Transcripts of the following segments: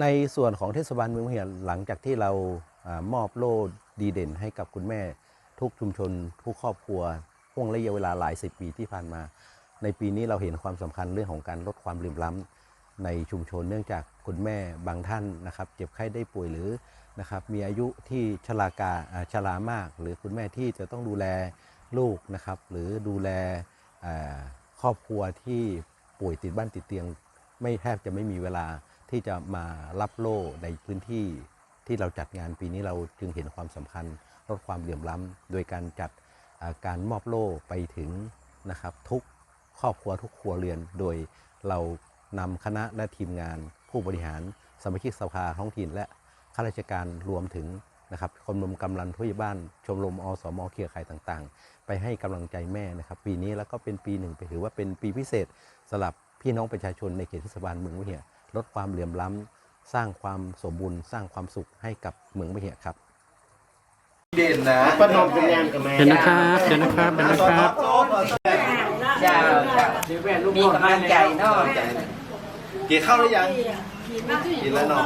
ในส่วนของเทศบาลเมืองหัวหินหลังจากที่เราอามอบโล่ดีเด่นให้กับคุณแม่ ทุกชุมชน ทุกครอบครัวห่วงระยะเวลาหลายสิบปีที่ผ่านมา ในปีนี้เราเห็นความสำคัญเรื่องของการลดความเหลื่อมล้ำในชุมชนเนื่องจากคุณแม่บางท่านนะครับ เจ็บไข้ได้ป่วยหรือนะครับมีอายุที่ชรากาชรามาก หรือคุณแม่ที่จะต้องดูแลลูกนะครับ หรือดูแลครอบครัวที่ป่วยติดบ้านติดเตียง ไม่แทบจะไม่มีเวลาที่จะมารับโล่ในพื้นที่ที่เราจัดงานปีนี้เราจึงเห็นความสำคัญลดความเหลื่อมล้ำโดยการจัดการมอบโล่ไปถึงนะครับทุกครอบครัวทุกครัวเรือน โดยเรานำคณะและทีมงาน ผู้บริหารสมาชิกสภาท้องถิ่น และข้าราชการรวมถึงนะครับชมรมกำลังทุยบ้านชมรมอสมเครือข่ายต่างๆ ไปให้กำลังใจแม่นะครับ ปีนี้แล้วก็เป็นปีหนึ่งไปถือว่าเป็นปีพิเศษสำหรับ พี่น้องประชาชนในเขตเทศบาลเมืองมะเหียลดความเหลื่อมล้ำสร้างความสมบูรณ์สร้างความสุขให้กับเมืองมะเหียครับเด่นนะป้านอมเป็นงานกับแม่เดี๋ยวนะครับเดี๋ยวนะครับเดี๋ยวนะครับเจ้าเจ้ามีกำลังใจเนาะกินข้าวหรือยังกินแล้วเนาะ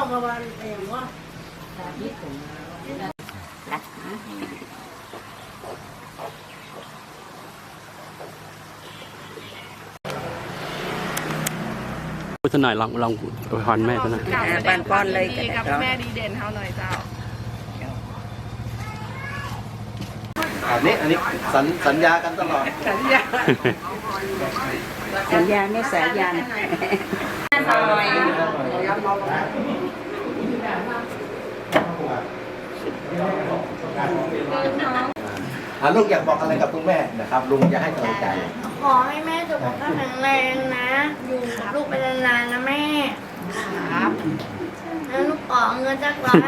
พูดสักหน่อยลองลองอวยพรแม่สักหน่อยปันป้อนเลยดีกับแม่ดีเด่นเท่าหน่อยเจ้าอันนี้อันนี้สัญสัญญากันตลอด สัญญาสัญญาไม่สายันซอยอ่าลูกอยากบอกอะไรกับคุณแม่นะครับลุงจะให้กำลังใจ ขอให้แม่สุขภาพแข็งแรงนะ อยู่กับลูกไปนานๆนะแม่ครับแล้วลูกขอเงินจากร้าน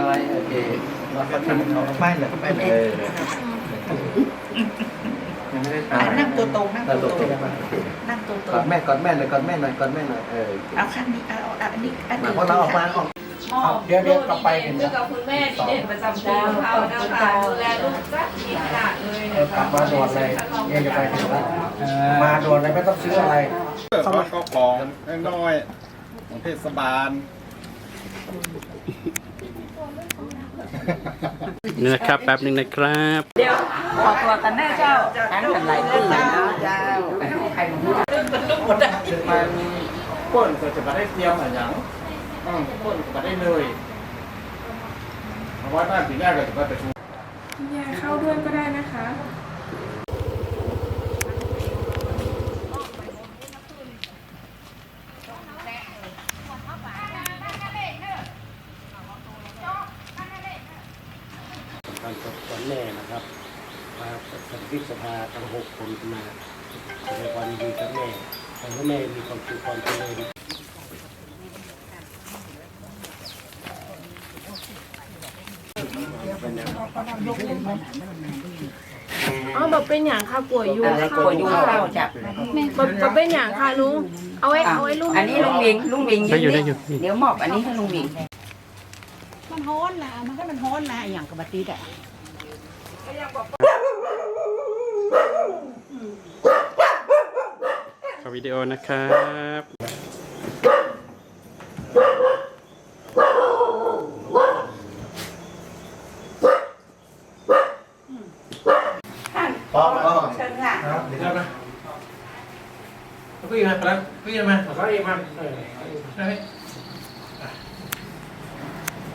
น้อยโอเคมาคนทำเอาป้ายหน่อยป้ายหน่อยเออยังไม่ได้ตายนั่งตัวตรงนั่งตัตัววตตรรงงโอเคนั่งตัวตรกองดแม่กอดแม่หน่อยกอดแม่หน่อยกอดแม่หน่อยเออเอาขั้นนี้เอาเอาอันนี้อันมานี้พวกเราออกมาออก เดี๋ยวเดี๋ยวกลับไปคือกับคุณแม่ดีเด่นประจำปีของเขานะคะดูแลลูกสักทีขนาดเลยนะคะมาด่วนเลยเอ็จะไปถึงแล้วมาด่วนเลยไม่ต้องซื้ออะไรเข้ามาก็ของน้อยๆของเทศบาลนี่นะครับแป๊บหนึ่งนะครับ ขอตัวกันแน่เจ้าทั้งกันหลายปีเนาะเจ้าใครมันรู้มันเปิ้ลก็จะมาได้เตรียมอะไรอย่าง อืมเปิ้ลก็มาได้เลยเพราะว่าบ้านปีแรกก็จะมาประชุมยายเข้าด้วยก็ได้นะคะ ทางกับแม่นะครับมาสมาชิกสภาทั้งหกคนมาแสดงความยินดีกับแม่ขอให้แม่มีความสุขความเจริญ อ๋อบอกเป็นอย่างค่ะป่วยอยู่อะไรกลัวยุ่งเข้าจับบอกเป็นอย่างค่ะลุงเอาไว้เอาไว้ลุงอันนี้ลุงวิงลุงวิงได้อยู่ได้อยู่ เดี๋ยวหมอบอันนี้ให้ลุงวิงมันฮ้อนนะมันก็มันฮ้อนนะอย่างกับบัตติดอะขอวิดีโอนะครับ พร้อมแล้วเชิญค่ะเดี๋ยวนะก็ยังไงไปแล้วก็ยังไงเขาเองมาเออใช่ไหม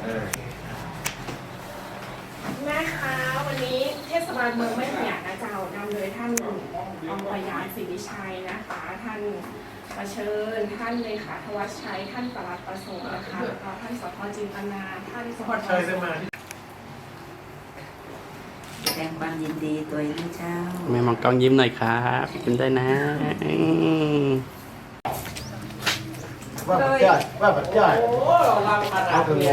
เออแม่คะวันนี้เทศบาลเมืองแม่ขยะนะเจ้านำโดยท่านอมพยานศิริชัยนะคะ ท่านประเชิญท่านเลขาธวัชชัยท่านปลัดประสงค์นะคะแล้วก็ท่านสพจินตนาท่านสพพ่อชัยจะมาแส ดงความยินดีตัวเองเจ้าแม่มองกล้องยิ้มหน่อยครับยิ้มได้นะอืมว่าปัจจัยว่าปัจจัยโอ้เราขนาเอาดถึงนี้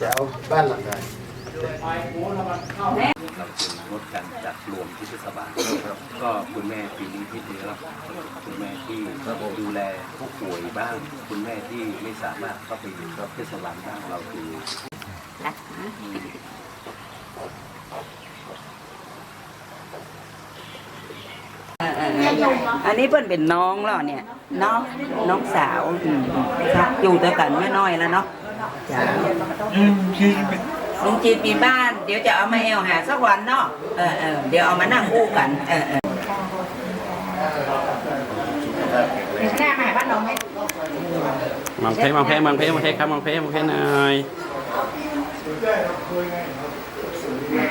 จะเอาบ้านหลังไหนเราจึงงดการจัดรวมที่เทศบาลก็คุณแม่ปีนี้ที่ดีแล้วคุณแม่ที่ดูแลผู้ป่วยบ้าง คุณแม่ที่ไม่สามารถเข้าไปอยู่กับเทศบาลบ้างเราคืออืมเอ อันนี้เพิ่อนเป็นน้องแล้วเนี่ยน้องน้องสาวอืมครับอยู่ด้วยกันไม่น้อยแล้วเนาะจ้ะลุงจีนมีบ้าน เดี๋ยวจะเอามาแอวหาสักวันเนาะเออเออเดี๋ยวเอามานั่งคู่กันเออเออแม่มาบ้านน้องไหมมองเพมองเพมองเพมองเพครับมองเพมองเพหน่อย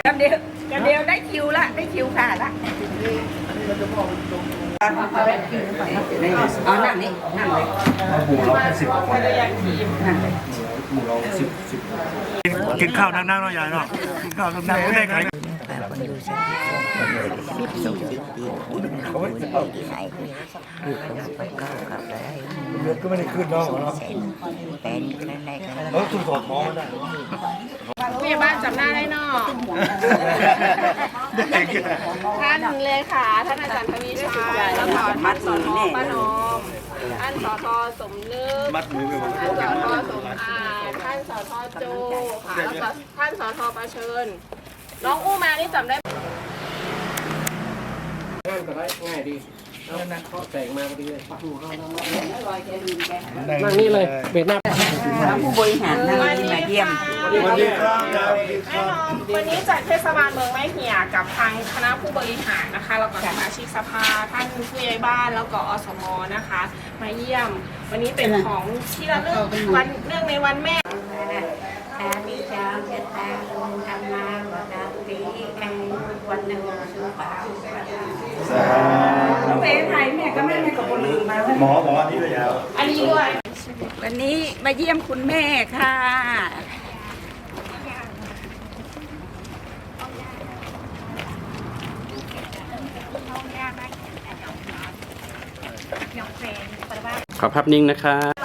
กันเดียวกันเดียวได้คิวละได้คิวค่ะละเอานั่งนี่นั่งเลยหมู่เราแค่สิบกว่าคนนั่งเลยหมู่เราสิบสิบกินข้าวนั่งนั่งๆเนาะยายเนาะกินข้าวนั่งนั่งๆได้ไง เลือดก็ไม่ได้ขึ้นเนาะเนาะเออคุณถอดหมอมาได้ผู้ใหญ่บ้านจำหน้าได้เนอกท่านเลขาท่านอาจารย์ทวีชัยแล้วก็ท่านสอทอป้านอมท่านสอทอสมนึกมัดมือไปหมดท่านสอทอสมอาจท่านสอทอโจค่ะแล้วก็ท่านสอทอประเชิญ น้องอู้มานี่จำได้ง่ายก็ได้ง่ายดีเอานั่งเคาะแสงมาพอดีเลยปักหูเข้านั่งนี่เลยเบรหน้าแล้วผู้บริหารท่านนี้มาเยี่ยมสวัสดีครับยายแน่นอนวันนี้จากเทศบาลเมืองแม่เหี่ยกับทางคณะผู้บริหารนะคะแล้วก็สมาชิกสภาท่านผู้ใหญ่บ้านแล้วก็อสมนะคะ มาเยี่ยม วันนี้เป็นของที่ระลึกวันเนื่องในวันแม่อาบิจาเจตาลุงธรรมาวัดาปีแองวันหนึ่งสุขภาพเป้ไทยแม่ก็ไม่ไม่กับคนอื่นมาหมอหมอที่ด้วยยาวอันนี้ด้วย วันนี้มาเยี่ยมคุณแม่ค่ะขอภาพนิ่งนะครับ